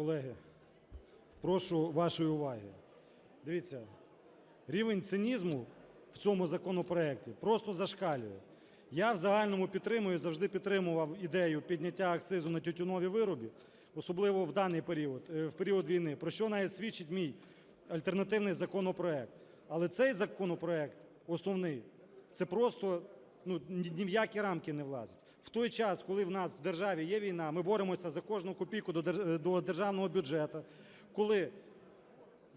Колеги, прошу вашої уваги. Дивіться, рівень цинізму в цьому законопроекті просто зашкалює. Я в загальному підтримую, завжди підтримував ідею підняття акцизу на тютюнові вироби, особливо в даний період, е, в період війни, про що навіть свідчить мій альтернативний законопроект. Але цей законопроект основний, це просто ну, ні в які рамки не влазить. В той час, коли в нас в державі є війна, ми боремося за кожну копійку до до державного бюджету, коли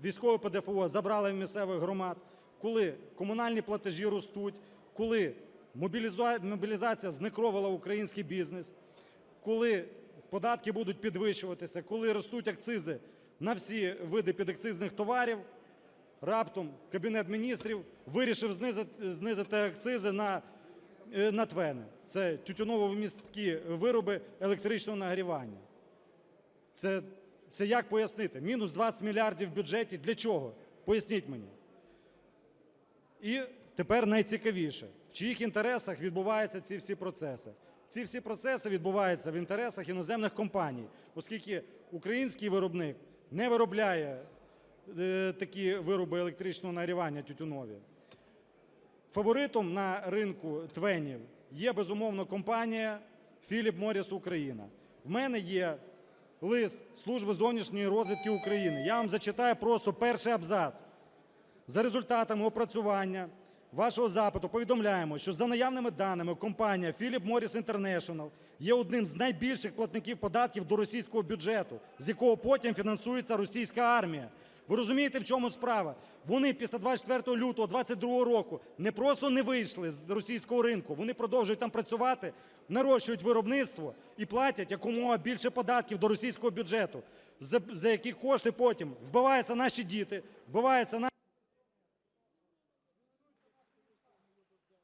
військове ПДФО забрали в місцевих громад, коли комунальні платежі ростуть, коли мобіліза- мобілізація знекровила український бізнес, коли податки будуть підвищуватися, коли ростуть акцизи на всі види підакцизних товарів, раптом Кабінет міністрів вирішив знизити, знизити акцизи на, е, на твени. Це тютюново-вмісткі вироби електричного нагрівання. Це, це як пояснити? Мінус 20 мільярдів в бюджеті для чого? Поясніть мені. І тепер найцікавіше, в чиїх інтересах відбуваються ці всі процеси. Ці всі процеси відбуваються в інтересах іноземних компаній, оскільки український виробник не виробляє е, такі вироби електричного нагрівання тютюнові. Фаворитом на ринку твенів є безумовно компанія Philip Morris Україна. В мене є лист Служби зовнішньої розвідки України. Я вам зачитаю просто перший абзац. За результатами опрацювання вашого запиту повідомляємо, що за наявними даними компанія Philip Morris International є одним з найбільших платників податків до російського бюджету, з якого потім фінансується російська армія. Ви розумієте, в чому справа? Вони після 24 лютого 2022 року не просто не вийшли з російського ринку, вони продовжують там працювати, нарощують виробництво і платять якомога більше податків до російського бюджету, за, за які кошти потім вбиваються наші діти, вбиваються наші